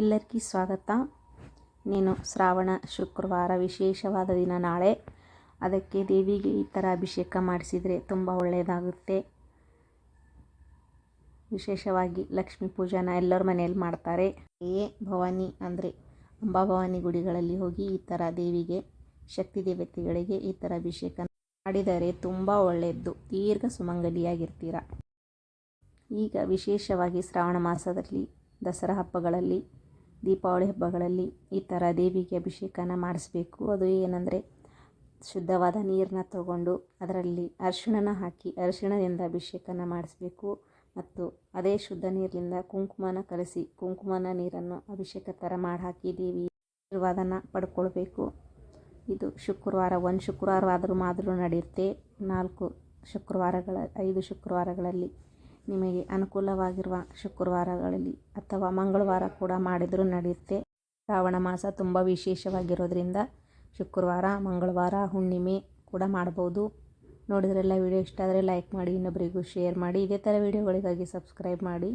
ಎಲ್ಲರಿಗೂ ಸ್ವಾಗತ. ನೀನು ಶ್ರಾವಣ ಶುಕ್ರವಾರ ವಿಶೇಷವಾದ ದಿನ ನಾಳೆ. ಅದಕ್ಕೆ ದೇವಿಗೆ ಈ ಥರ ಅಭಿಷೇಕ ಮಾಡಿಸಿದರೆ ತುಂಬ ಒಳ್ಳೆಯದಾಗುತ್ತೆ. ವಿಶೇಷವಾಗಿ ಲಕ್ಷ್ಮೀ ಪೂಜಾನ ಎಲ್ಲರ ಮನೆಯಲ್ಲಿ ಮಾಡ್ತಾರೆ. ಏ ಭವಾನಿ ಅಂದರೆ ಅಂಬಾಭವಾನಿ ಗುಡಿಗಳಲ್ಲಿ ಹೋಗಿ ಈ ಥರ ದೇವಿಗೆ, ಶಕ್ತಿ ದೇವತೆಗಳಿಗೆ ಈ ಥರ ಅಭಿಷೇಕ ಮಾಡಿದರೆ ತುಂಬ ಒಳ್ಳೆಯದು ದೀರ್ಘ ಸುಮಂಗಲಿಯಾಗಿರ್ತೀರ. ಈಗ ವಿಶೇಷವಾಗಿ ಶ್ರಾವಣ ಮಾಸದಲ್ಲಿ, ದಸರಾ ಹಬ್ಬಗಳಲ್ಲಿ ದೀಪಾವಳಿ ಹಬ್ಬಗಳಲ್ಲಿ ಈ ಥರ ದೇವಿಗೆ ಅಭಿಷೇಕನ ಮಾಡಿಸ್ಬೇಕು. ಅದು ಏನಂದರೆ ಶುದ್ಧವಾದ ನೀರನ್ನ ತಗೊಂಡು ಅದರಲ್ಲಿ ಅರಿಶಿಣನ ಹಾಕಿ ಅರಿಶಿಣದಿಂದ ಅಭಿಷೇಕನ ಮಾಡಿಸ್ಬೇಕು. ಮತ್ತು ಅದೇ ಶುದ್ಧ ನೀರಿನಿಂದ ಕುಂಕುಮನ ಕಲಸಿ ಕುಂಕುಮನ ನೀರನ್ನು ಅಭಿಷೇಕ ಥರ ಮಾಡಿ ಹಾಕಿ ದೇವಿ ಆಶೀರ್ವಾದನ ಪಡ್ಕೊಳ್ಬೇಕು. ಇದು ಶುಕ್ರವಾರ, ಒಂದು ಶುಕ್ರವಾರವಾದರೂ ಮಾತ್ರ ನಡೆಯುತ್ತೆ ನಾಲ್ಕು ಶುಕ್ರವಾರಗಳ, ಐದು ಶುಕ್ರವಾರಗಳಲ್ಲಿ ನಿಮಗೆ ಅನುಕೂಲವಾಗಿರುವ ಶುಕ್ರವಾರಗಳಲ್ಲಿ ಅಥವಾ ಮಂಗಳವಾರ ಕೂಡ ಮಾಡಿದರೂ ನಡೆಯುತ್ತೆ. ಶ್ರಾವಣ ಮಾಸ ತುಂಬ ವಿಶೇಷವಾಗಿರೋದ್ರಿಂದ ಶುಕ್ರವಾರ, ಮಂಗಳವಾರ, ಹುಣ್ಣಿಮೆ ಕೂಡ ಮಾಡ್ಬೋದು. ನೋಡಿದ್ರೆಲ್ಲ ವಿಡಿಯೋ ಇಷ್ಟ ಆದರೆ ಲೈಕ್ ಮಾಡಿ ಇನ್ನೊಬ್ಬರಿಗೂ ಶೇರ್ ಮಾಡಿ. ಇದೇ ಥರ ವಿಡಿಯೋಗಳಿಗಾಗಿ ಸಬ್ಸ್ಕ್ರೈಬ್ ಮಾಡಿ.